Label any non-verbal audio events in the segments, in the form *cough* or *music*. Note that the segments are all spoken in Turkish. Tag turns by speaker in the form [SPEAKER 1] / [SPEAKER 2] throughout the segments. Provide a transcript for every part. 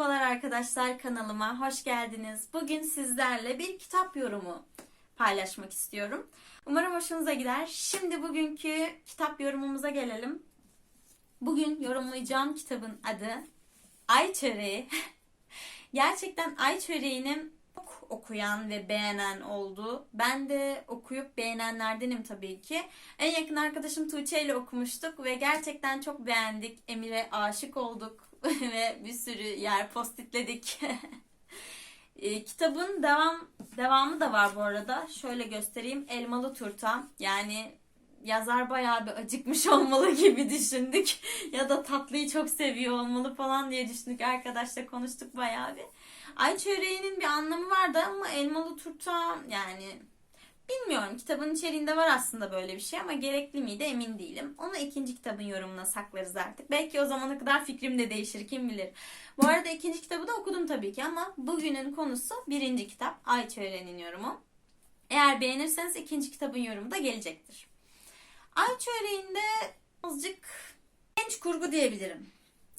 [SPEAKER 1] Merhabalar arkadaşlar kanalıma hoş geldiniz. Bugün sizlerle bir kitap yorumu paylaşmak istiyorum. Umarım hoşunuza gider. Şimdi bugünkü kitap yorumumuza gelelim. Bugün yorumlayacağım kitabın adı Ay Çöreği. *laughs* Gerçekten Ay Çöreği'nin çok okuyan ve beğenen oldu. Ben de okuyup beğenenlerdenim tabii ki. En yakın arkadaşım Tuğçe ile okumuştuk ve gerçekten çok beğendik. Emir'e aşık olduk *laughs* ve bir sürü yer postitledik. *laughs* E, kitabın devam devamı da var bu arada. Şöyle göstereyim. Elmalı Turta. Yani yazar bayağı bir acıkmış *laughs* olmalı gibi düşündük. ya da tatlıyı çok seviyor olmalı falan diye düşündük. Arkadaşla konuştuk bayağı bir. Ay çöreğinin bir anlamı vardı ama elmalı turta yani bilmiyorum. Kitabın içeriğinde var aslında böyle bir şey ama gerekli miydi emin değilim. Onu ikinci kitabın yorumuna saklarız artık. Belki o zamana kadar fikrim de değişir kim bilir. Bu arada ikinci kitabı da okudum tabii ki ama bugünün konusu birinci kitap Ay Çöreğinin yorumu. Eğer beğenirseniz ikinci kitabın yorumu da gelecektir. Ay Çöreği'nde azıcık genç kurgu diyebilirim.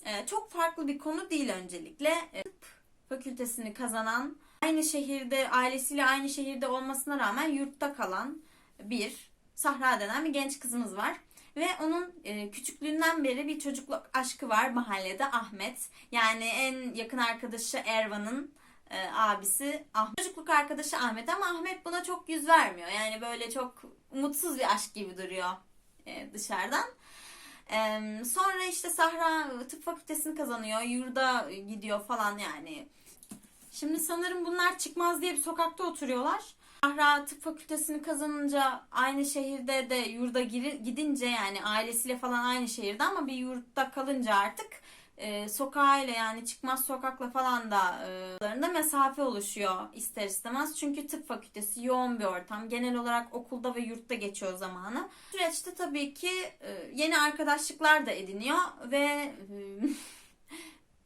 [SPEAKER 1] Ee, çok farklı bir konu değil öncelikle. Tıp fakültesini kazanan, aynı şehirde, ailesiyle aynı şehirde olmasına rağmen yurtta kalan bir Sahra denen bir genç kızımız var. Ve onun e, küçüklüğünden beri bir çocukluk aşkı var mahallede Ahmet. Yani en yakın arkadaşı Ervan'ın e, abisi Ahmet. Çocukluk arkadaşı Ahmet ama Ahmet buna çok yüz vermiyor. Yani böyle çok umutsuz bir aşk gibi duruyor e, dışarıdan. Ee, sonra işte Sahra tıp fakültesini kazanıyor. Yurda gidiyor falan yani. Şimdi sanırım bunlar çıkmaz diye bir sokakta oturuyorlar. Sahra tıp fakültesini kazanınca aynı şehirde de yurda gidince yani ailesiyle falan aynı şehirde ama bir yurtta kalınca artık e, sokağıyla yani çıkmaz sokakla falan da e, mesafe oluşuyor ister istemez. Çünkü tıp fakültesi yoğun bir ortam. Genel olarak okulda ve yurtta geçiyor zamanı. Süreçte tabii ki e, yeni arkadaşlıklar da ediniyor ve e, *laughs*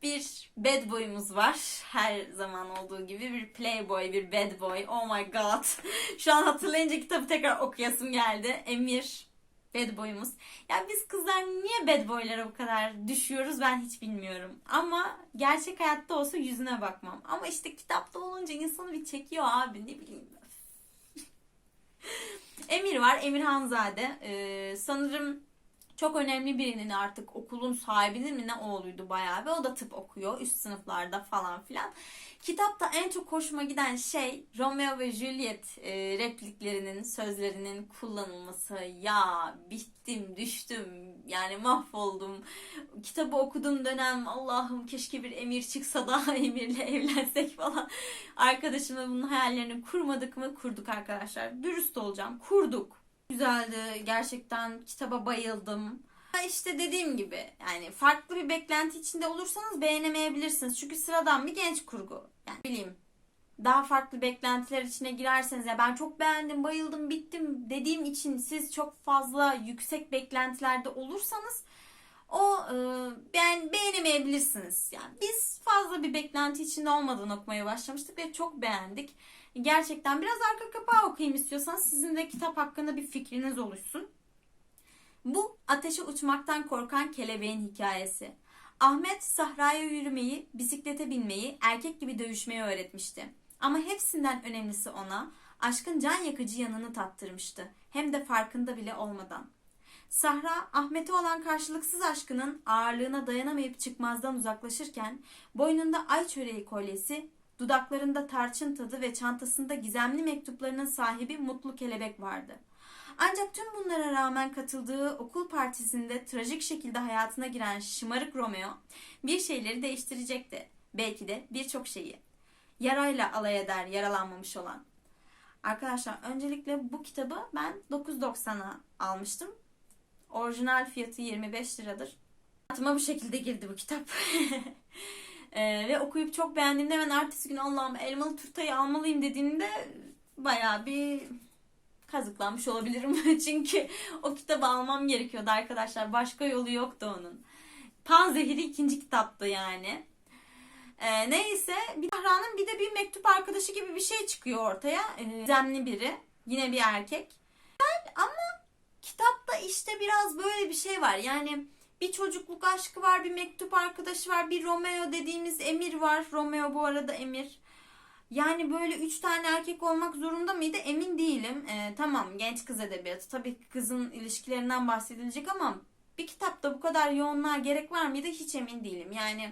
[SPEAKER 1] bir bad boy'umuz var. Her zaman olduğu gibi bir playboy, bir bad boy. Oh my god. *laughs* Şu an hatırlayınca kitabı tekrar okuyasım geldi. Emir bad boy'umuz. Ya biz kızlar niye bad boy'lara bu kadar düşüyoruz ben hiç bilmiyorum. Ama gerçek hayatta olsa yüzüne bakmam. Ama işte kitapta olunca insanı bir çekiyor abi ne bileyim. *laughs* Emir var. Emir Hanzade. Ee, sanırım çok önemli birinin artık okulun sahibinin mi ne oğluydu bayağı ve o da tıp okuyor üst sınıflarda falan filan. Kitapta en çok hoşuma giden şey Romeo ve Juliet e, repliklerinin, sözlerinin kullanılması. Ya bittim, düştüm, yani mahvoldum. Kitabı okuduğum dönem Allah'ım keşke bir emir çıksa da *laughs* emirle evlensek falan. Arkadaşımla bunun hayallerini kurmadık mı? Kurduk arkadaşlar. Dürüst olacağım. Kurduk. Güzeldi. Gerçekten kitaba bayıldım. İşte dediğim gibi yani farklı bir beklenti içinde olursanız beğenemeyebilirsiniz. Çünkü sıradan bir genç kurgu. Yani bileyim daha farklı beklentiler içine girerseniz ya ben çok beğendim, bayıldım, bittim dediğim için siz çok fazla yüksek beklentilerde olursanız o e, ben beğenemeyebilirsiniz. Yani biz fazla bir beklenti içinde olmadan okumaya başlamıştık ve çok beğendik. Gerçekten biraz arka kapağı okuyayım istiyorsanız sizin de kitap hakkında bir fikriniz oluşsun. Bu ateşe uçmaktan korkan kelebeğin hikayesi. Ahmet sahraya yürümeyi, bisiklete binmeyi, erkek gibi dövüşmeyi öğretmişti. Ama hepsinden önemlisi ona aşkın can yakıcı yanını tattırmıştı. Hem de farkında bile olmadan. Sahra, Ahmet'e olan karşılıksız aşkının ağırlığına dayanamayıp çıkmazdan uzaklaşırken, boynunda ay çöreği kolyesi, dudaklarında tarçın tadı ve çantasında gizemli mektuplarının sahibi Mutlu Kelebek vardı. Ancak tüm bunlara rağmen katıldığı okul partisinde trajik şekilde hayatına giren şımarık Romeo bir şeyleri değiştirecekti. Belki de birçok şeyi. Yarayla alay eder yaralanmamış olan. Arkadaşlar öncelikle bu kitabı ben 9.90'a almıştım. Orijinal fiyatı 25 liradır. Hayatıma bu şekilde girdi bu kitap. *laughs* Ee, ve okuyup çok beğendiğimde hemen ertesi gün Allah'ım elmalı turtayı almalıyım dediğimde bayağı bir kazıklanmış olabilirim. *laughs* Çünkü o kitabı almam gerekiyordu arkadaşlar. Başka yolu yoktu onun. Pan Zehiri ikinci kitaptı yani. Ee, neyse bir Sahra'nın bir de bir mektup arkadaşı gibi bir şey çıkıyor ortaya. Ee, gizemli biri. Yine bir erkek. Ama kitapta işte biraz böyle bir şey var. Yani bir çocukluk aşkı var, bir mektup arkadaşı var, bir Romeo dediğimiz Emir var. Romeo bu arada Emir. Yani böyle üç tane erkek olmak zorunda mıydı emin değilim. Ee, tamam genç kız edebiyatı. Tabii ki kızın ilişkilerinden bahsedilecek ama bir kitapta bu kadar yoğunluğa gerek var mıydı hiç emin değilim. Yani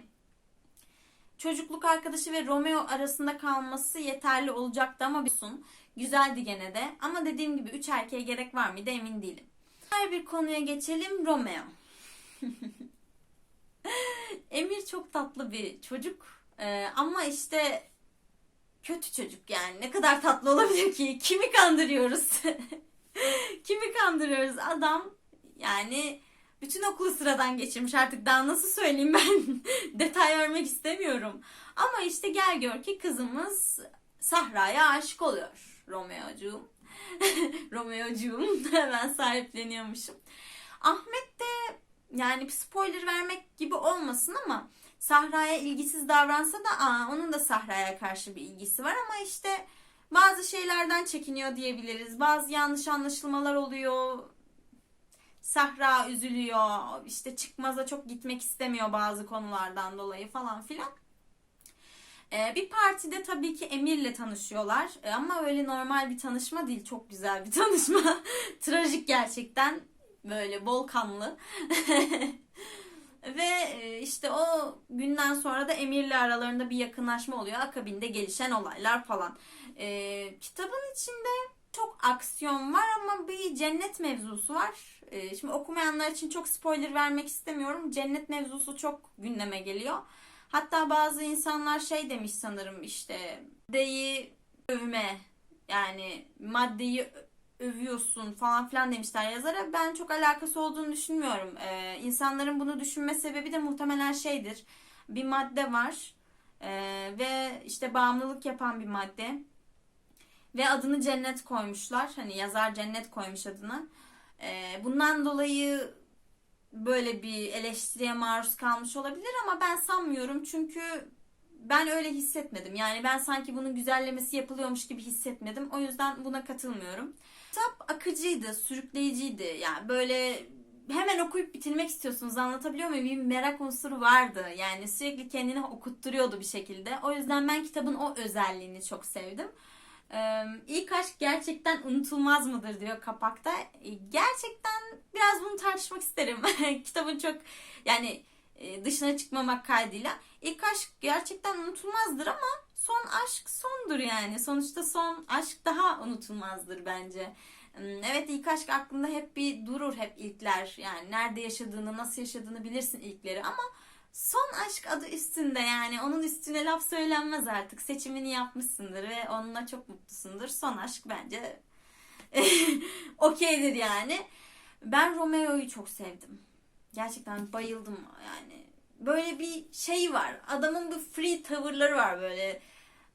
[SPEAKER 1] çocukluk arkadaşı ve Romeo arasında kalması yeterli olacaktı ama bir sun. Güzeldi gene de. Ama dediğim gibi üç erkeğe gerek var mıydı emin değilim. Her bir konuya geçelim. Romeo. *laughs* Emir çok tatlı bir çocuk. Ee, ama işte kötü çocuk yani. Ne kadar tatlı olabilir ki? Kimi kandırıyoruz? *laughs* Kimi kandırıyoruz? Adam yani bütün okulu sıradan geçirmiş artık daha nasıl söyleyeyim ben *laughs* detay vermek istemiyorum. Ama işte gel gör ki kızımız Sahra'ya aşık oluyor Romeo'cuğum. Romeo'cuğum hemen sahipleniyormuşum. Ahmet de yani bir spoiler vermek gibi olmasın ama Sahra'ya ilgisiz davransa da aa, onun da Sahra'ya karşı bir ilgisi var ama işte bazı şeylerden çekiniyor diyebiliriz. Bazı yanlış anlaşılmalar oluyor. Sahra üzülüyor. İşte çıkmaza çok gitmek istemiyor bazı konulardan dolayı falan filan. Ee, bir partide tabii ki Emir'le tanışıyorlar. Ee, ama öyle normal bir tanışma değil. Çok güzel bir *laughs* tanışma. Trajik gerçekten. Böyle bol kanlı. *laughs* Ve e, işte o günden sonra da Emir'le aralarında bir yakınlaşma oluyor. Akabinde gelişen olaylar falan. Ee, kitabın içinde çok aksiyon var ama bir cennet mevzusu var. Ee, şimdi okumayanlar için çok spoiler vermek istemiyorum. Cennet mevzusu çok gündeme geliyor. Hatta bazı insanlar şey demiş sanırım işte maddeyi övme yani maddeyi övüyorsun falan filan demişler yazara. Ben çok alakası olduğunu düşünmüyorum. Ee, insanların bunu düşünme sebebi de muhtemelen şeydir. Bir madde var ee, ve işte bağımlılık yapan bir madde ve adını cennet koymuşlar. Hani yazar cennet koymuş adını. Ee, bundan dolayı böyle bir eleştiriye maruz kalmış olabilir ama ben sanmıyorum çünkü ben öyle hissetmedim. Yani ben sanki bunun güzellemesi yapılıyormuş gibi hissetmedim. O yüzden buna katılmıyorum. Kitap akıcıydı, sürükleyiciydi. Yani böyle hemen okuyup bitirmek istiyorsunuz anlatabiliyor muyum? Bir merak unsuru vardı. Yani sürekli kendini okutturuyordu bir şekilde. O yüzden ben kitabın o özelliğini çok sevdim. Ee, ilk aşk gerçekten unutulmaz mıdır diyor kapakta. Ee, Gerçekten biraz bunu tartışmak isterim. *laughs* Kitabın çok yani e, dışına çıkmamak kaydıyla. İlk aşk gerçekten unutulmazdır ama son aşk sondur yani. Sonuçta son aşk daha unutulmazdır bence. Hmm, Evet ilk aşk aklında hep bir durur hep ilkler. Yani nerede yaşadığını, nasıl yaşadığını bilirsin ilkleri ama son aşk adı üstünde yani onun üstüne laf söylenmez artık. Seçimini yapmışsındır ve onunla çok mutlusundur. Son aşk bence *laughs* okeydir yani. Ben Romeo'yu çok sevdim. Gerçekten bayıldım yani. Böyle bir şey var. Adamın bir free tavırları var böyle.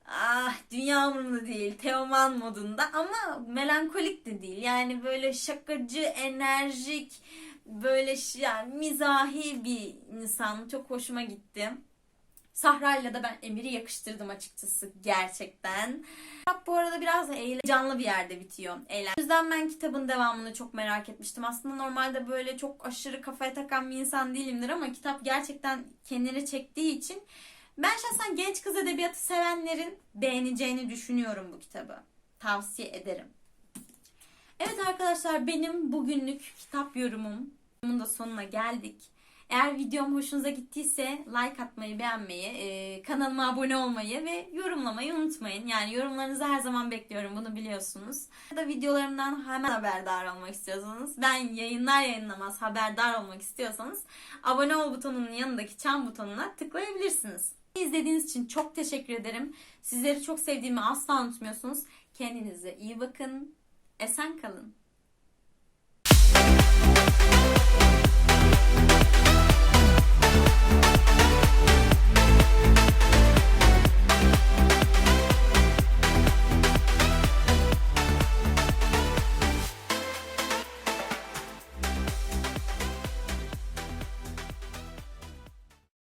[SPEAKER 1] Ah dünya umurumda değil. Teoman modunda ama melankolik de değil. Yani böyle şakacı, enerjik, böyle yani mizahi bir insan. Çok hoşuma gitti. Sahra'yla da ben Emir'i yakıştırdım açıkçası gerçekten. Kitap bu arada biraz eğlenceli, canlı bir yerde bitiyor. Eğlen. O yüzden ben kitabın devamını çok merak etmiştim. Aslında normalde böyle çok aşırı kafaya takan bir insan değilimdir ama kitap gerçekten kendini çektiği için ben şahsen genç kız edebiyatı sevenlerin beğeneceğini düşünüyorum bu kitabı. Tavsiye ederim. Evet arkadaşlar benim bugünlük kitap yorumum. Bunun da sonuna geldik. Eğer videom hoşunuza gittiyse like atmayı, beğenmeyi, e, kanalıma abone olmayı ve yorumlamayı unutmayın. Yani yorumlarınızı her zaman bekliyorum bunu biliyorsunuz. Ya da videolarımdan hemen haberdar olmak istiyorsanız, ben yayınlar yayınlamaz haberdar olmak istiyorsanız abone ol butonunun yanındaki çan butonuna tıklayabilirsiniz. İzlediğiniz için çok teşekkür ederim. Sizleri çok sevdiğimi asla unutmuyorsunuz. Kendinize iyi bakın. Esen kalın.